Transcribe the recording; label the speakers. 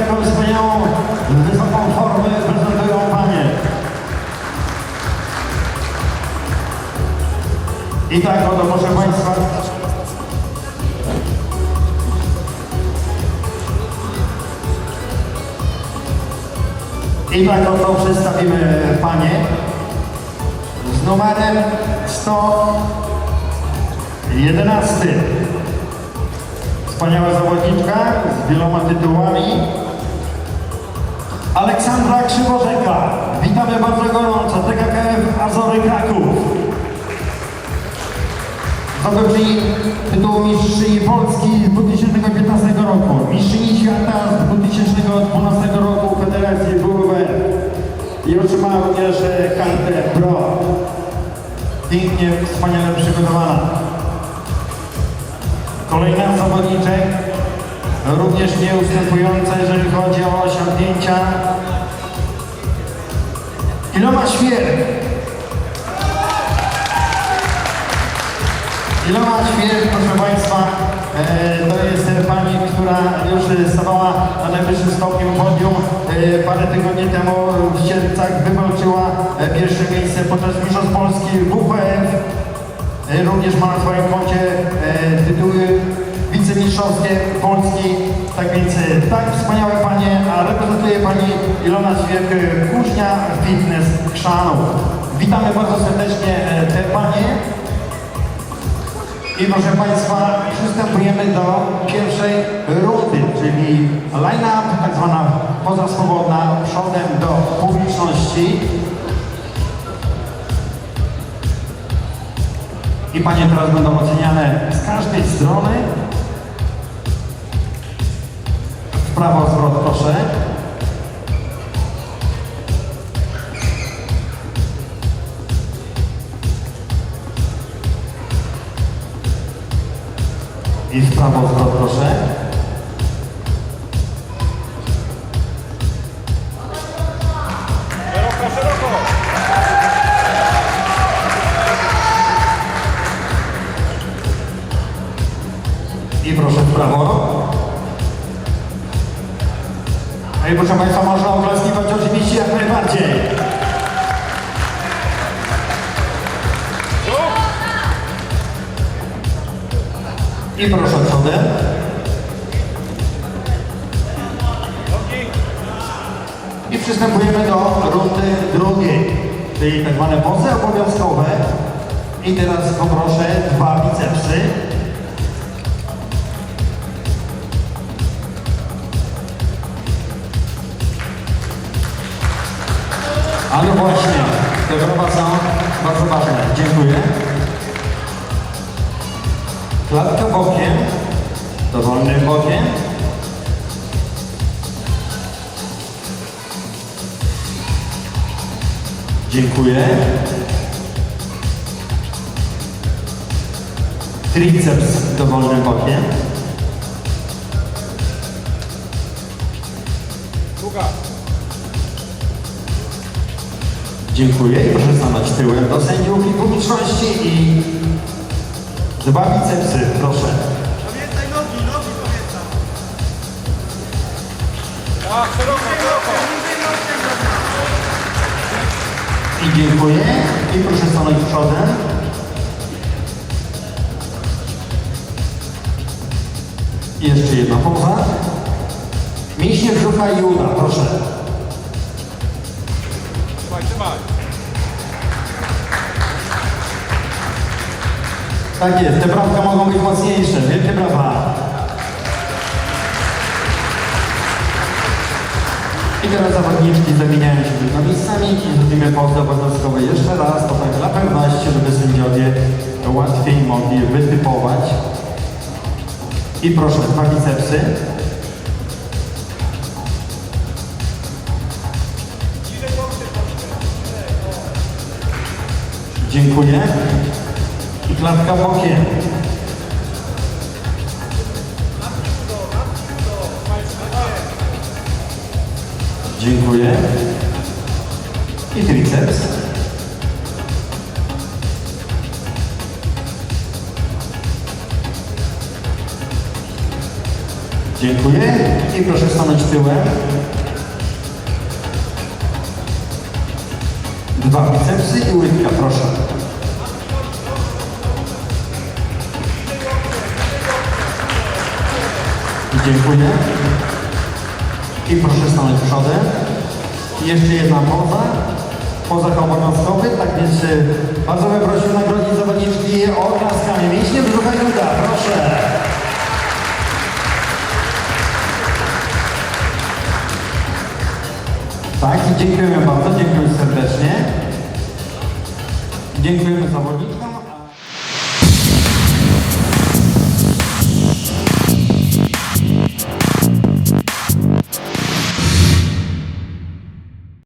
Speaker 1: jaką wspaniałą, wysoką formę prezentują Panie. I tak oto, proszę Państwa, I tak oto przedstawimy Panie z numerem 111. Wspaniała zawodniczka z wieloma tytułami. Aleksandra Krzyworzeka. Witamy bardzo gorąco. TKKF Azory Kraków. Zdobywczyni tytułu Mistrzyni Polski z 2015 roku. Mistrzyni Świata z 2012 roku Federacji WWF. I otrzymała również e, kartę Pro. Pięknie, wspaniale przygotowana. Kolejna zawodniczek, również nieustępująca, jeżeli chodzi o osiągnięcia. Ilona Świer. Ilona Świer, proszę Państwa, e, to jest e, pani, która już stawała na najwyższym stopniu podium. E, parę tygodni temu w Sierpcach wywalczyła pierwsze miejsce podczas Mistrzostw Polski WPF. Również ma na swoim koncie tytuły wicemistrzowskie Polski. Tak więc e, tak wspaniałe panie, a reprezentuje pani Ilona Świerk, Kuźnia Fitness Chrzanów. Witamy bardzo serdecznie e, te panie. I proszę Państwa, przystępujemy do pierwszej rundy, czyli line-up, tak zwana poza swobodna, przodem do publiczności. I Panie teraz będą oceniane z każdej strony. Prawo zwrot proszę. I w prawo zwrot proszę. I proszę w prawo. No i proszę Państwa, można oklaskiwać oczywiście jak najbardziej. I proszę przodem. I przystępujemy do rundy drugiej, czyli tak zwane pozy obowiązkowe. I teraz poproszę dwa bicepsy. Ale właśnie, te prawa są bardzo ważne. Dziękuję. Klatka bokiem, dowolnym bokiem. Dziękuję. Triceps dowolnym bokiem. Dziękuję i proszę stanąć tyłem do sędziów i publiczności i dwa bicepsy, proszę.
Speaker 2: Pamiętaj nogi, nogi pamiętam.
Speaker 3: Tak, szeroko, szeroko!
Speaker 1: I dziękuję i proszę stanąć przodem. I jeszcze jedna poza. Mięśnie brzucha i uda, proszę.
Speaker 3: Trzymaj, trzymaj!
Speaker 1: Tak jest, te brawka mogą być mocniejsze. Wielkie brawa. I teraz zawodniczki zamieniają się tylko miejscami i zrobimy pauzę obowiązkowe jeszcze raz, to tak dla pewności, żeby sędziowie łatwiej mogli wytypować. I proszę, dwa bicepsy. Dziękuję. I klatka bokiem. Dziękuję. I triceps. Dziękuję. I proszę stanąć tyłem. Dwa bicepsy i łydka, proszę. Dziękuję. I proszę stanąć przodem. Jeszcze jedna poza. Pozach obowiązkowy, tak więc y, bardzo bym prosił nagrodzić zawodniczki oklaskami. Mięśnie brzucha i uda, proszę. Tak, dziękujemy bardzo, dziękuję serdecznie. Dziękujemy zawodniczkom.